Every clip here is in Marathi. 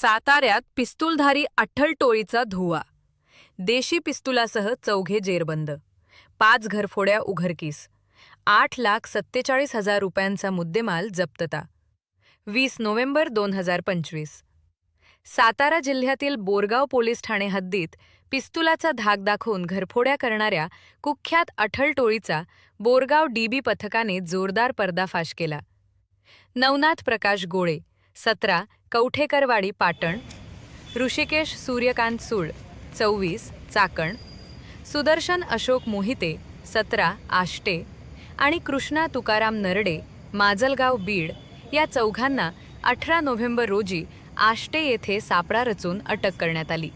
साताऱ्यात पिस्तूलधारी अठ्ठल टोळीचा धुवा. देशी पिस्तुलासह चौघे जेरबंद. पाच घरफोड्या उघडकीस. आठ लाख सत्तेचाळीस हजार रुपयांचा मुद्देमाल जप्तता. वीस नोव्हेंबर दोन हजार पंचवीस. सातारा जिल्ह्यातील बोरगाव पोलीस ठाणे हद्दीत पिस्तुलाचा धाक दाखवून घरफोड्या करणाऱ्या कुख्यात अठल टोळीचा बोरगाव डीबी पथकाने जोरदार पर्दाफाश केला. नवनाथ प्रकाश गोळे सतरा कवठेकरवाडी पाटण ऋषिकेश सूर्यकांत सूळ चौवीस चाकण सुदर्शन अशोक मोहिते सतरा आष्टे आणि कृष्णा तुकाराम नरडे माजलगाव बीड या चौघांना अठरा नोव्हेंबर रोजी आष्टे येथे सापळा रचून अटक करण्यात आली.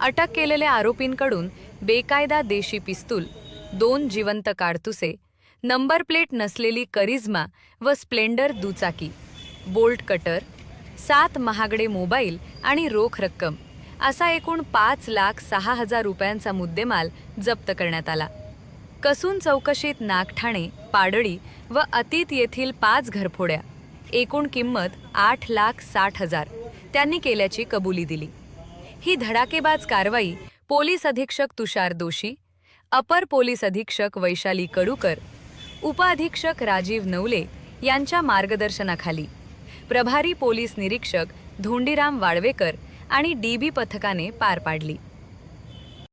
अटक केलेल्या आरोपींकडून बेकायदा देशी पिस्तूल दोन जिवंत काडतुसे नंबर प्लेट नसलेली करिझ्मा व स्प्लेंडर दुचाकी बोल्ट कटर सात महागडे मोबाईल आणि रोख रक्कम असा एकूण पाच लाख सहा हजार रुपयांचा मुद्देमाल जप्त करण्यात आला. कसून चौकशीत नागठाणे पाडळी व अतीत येथील पाच घरफोड्या एकूण किंमत आठ लाख साठ हजार त्यांनी केल्याची कबुली दिली. ही धडाकेबाज कारवाई पोलीस अधीक्षक तुषार दोशी अपर पोलीस अधीक्षक वैशाली कडूकर उपअधीक्षक राजीव नवले यांच्या मार्गदर्शनाखाली प्रभारी पोलीस निरीक्षक धोंडीराम वाळवेकर आणि डीबी पथकाने पार पाडली.